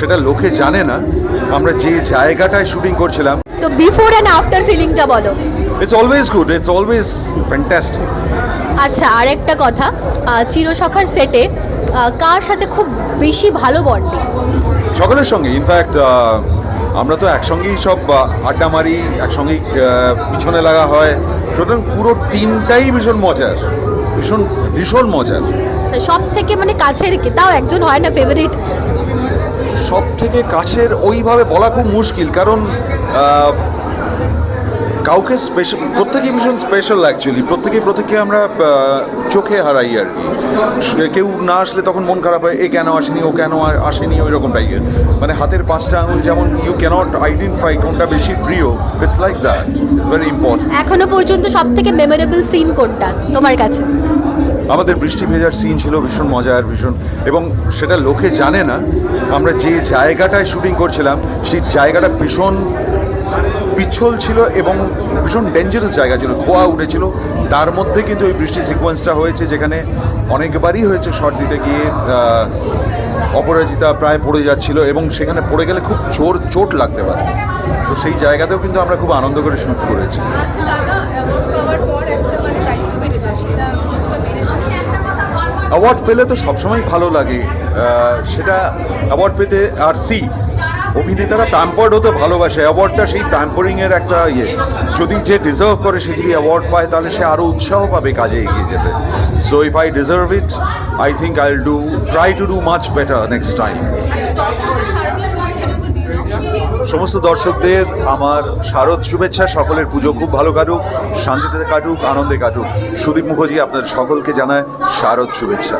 সেটা লোকে জানে না। আমরা যে জায়গাটায় শুটিং করছিলাম। তো বিফোর এন্ড আফটার ফিলিংটা বলো। It's always good it's always fantastic আচ্ছা আরেকটা কথা চিরসখার সেটে কার সাথে খুব বেশি ভালো বন্ডিং সকলের সঙ্গে ইনফ্যাক্ট আমরা তো একসঙ্গেই সব আড্ডা মারি একসঙ্গেই পিছনে লাগা হয়। সুতরাং পুরো টিমটাই ভীষণ মজার ভীষণ ভীষণ মজার। সব থেকে মানে কাছের কে? তাও একজন হয় না ফেভারিট সব থেকে কাছের ওইভাবে বলা খুব মুশকিল, কারণ কাউকে স্পেশাল প্রত্যেকেই ভীষণ স্পেশাল অ্যাকচুয়ালি প্রত্যেকেই প্রত্যেককে আমরা চোখে হারাই আর কি। কেউ না আসলে তখন মন খারাপ হয়, এ কেন আসেনি, ও কেন আসেনি ওই রকম টাইপের মানে হাতের পাঁচটা আঙুল যেমন ইউ ক্যানট আইডেন্টিফাই কোনটা বেশি প্রিয় it's like that it's very important এখনও পর্যন্ত সব থেকে মেমোরেবল সিন কোনটা, তোমার কাছে? আমাদের বৃষ্টি ভেজার সিন ছিল ভীষণ মজার, ভীষণ, এবং সেটা লোকে জানে না। আমরা যে জায়গাটায় শুটিং করছিলাম, সেই জায়গাটা ভীষণ পিছল ছিল এবং ভীষণ ডেঞ্জারাস জায়গা ছিল, খোয়া উঠেছিল। তার মধ্যে কিন্তু ওই বৃষ্টি সিকোয়েন্সটা হয়েছে, যেখানে অনেকবারই হয়েছে শট দিতে গিয়ে অপরাজিতা প্রায় পড়ে যাচ্ছিল এবং সেখানে পড়ে গেলে খুব জোর চোট লাগতে পারে। তো সেই জায়গাতেও কিন্তু আমরা খুব আনন্দ করে শ্যুট করেছি। অ্যাওয়ার্ড পেলে তো সবসময় ভালো লাগে। সেটা অ্যাওয়ার্ড পেতে আর সি, অভিনেতারা প্যাম্পার্ড হতে ভালোবাসে। অ্যাওয়ার্ডটা সেই প্যাম্পারিংয়ের একটা ইয়ে। যদি যে ডিজার্ভ করে, সে যদি অ্যাওয়ার্ড পায়, তাহলে সে আরও উৎসাহ পাবে কাজে এগিয়ে যেতে। So if I deserve it I think I will do try to do much better next time সমস্ত দর্শকদের আমার শারদ শুভেচ্ছা, সকলের পুজো খুব ভালো কাটুক, শান্তিতে কাটুক, আনন্দে কাটুক। সুদীপ মুখার্জি আপনাদের সকলকে জানায় শারদ শুভেচ্ছা।